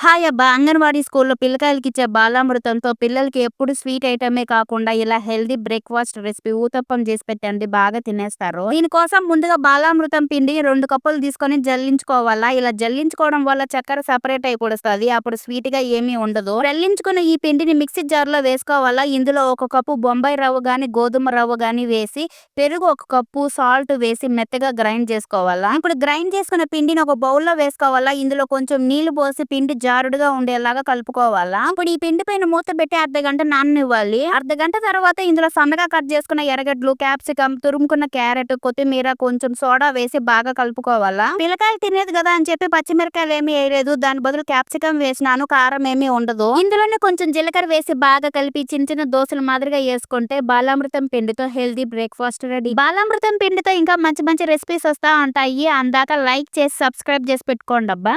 Hi అబ్బా! అంగన్వాడీ స్కూల్‌లో పిల్లకాయలకి ఇచ్చే బాలామృతంతో పిల్లలకి ఎప్పుడు స్వీట్ ఐటమే కాకుండా ఇలా హెల్దీ బ్రేక్‌ఫాస్ట్ రెసిపీ ఊతప్పం చేసి పెట్టండి బాగా తినేస్తారు. దీనికోసం ముందుగా బాలామృతం పిండి రెండు కప్పులు తీసుకొని జల్లించుకోవాలా. ఇలా జల్లించుకోవడం వల్ల చక్కెర సెపరేట్ అయిపోస్తది. అప్పుడు స్వీట్గా ఏమీ ఉండదు. జల్లించుకున్న ఈ పిండిని మిక్సీ జార్లో వేసుకోవాలా. ఇందులో ఒక కప్పు బొంబాయి రవ్వ గాని, గోధుమ రవ్వ గాని వేసి, పెరుగు ఒక కప్పు, సాల్ట్ వేసి మెత్తగా గ్రైండ్ చేసుకోవాలా. ఇప్పుడు గ్రైండ్ చేసుకున్న పిండిని ఒక బౌల్‌లో వేసుకోవాలా. ఇందులో కొంచెం నీళ్ళు పోసి పిండి జారుడుగా ఉండేలాగా కలుపుకోవాలా. ఇప్పుడు ఈ పిండి పైన మూత పెట్టి అర్ధగంట నాననివ్వాలి. అర్ధగంట తర్వాత ఇందులో సన్నగా కట్ చేసుకున్న ఎర్రగడ్డలు, క్యాప్సికం, తురుముకున్న క్యారెట్, కొత్తిమీర, కొంచెం సోడా వేసి బాగా కలుపుకోవాలా. పిల్లకాయలు తినేది కదా అని చెప్పి పచ్చిమిరకాయలు ఏమీ వేయలేదు. దాని బదులు క్యాప్సికం వేసినాను. కారం ఏమీ ఉండదు. ఇందులోనే కొంచెం జీలకర్ర వేసి బాగా కలిపి చిన్న చిన్న దోశల మాదిరిగా వేసుకుంటే బాలామృతం పిండితో హెల్తీ బ్రేక్‌ఫాస్ట్ రెడీ. బాలామృతం పిండితో ఇంకా మంచి మంచి రెసిపీస్ వస్తా ఉంటాయి. అందాక లైక్ చేసి సబ్స్క్రైబ్ చేసి పెట్టుకోండబ్బా.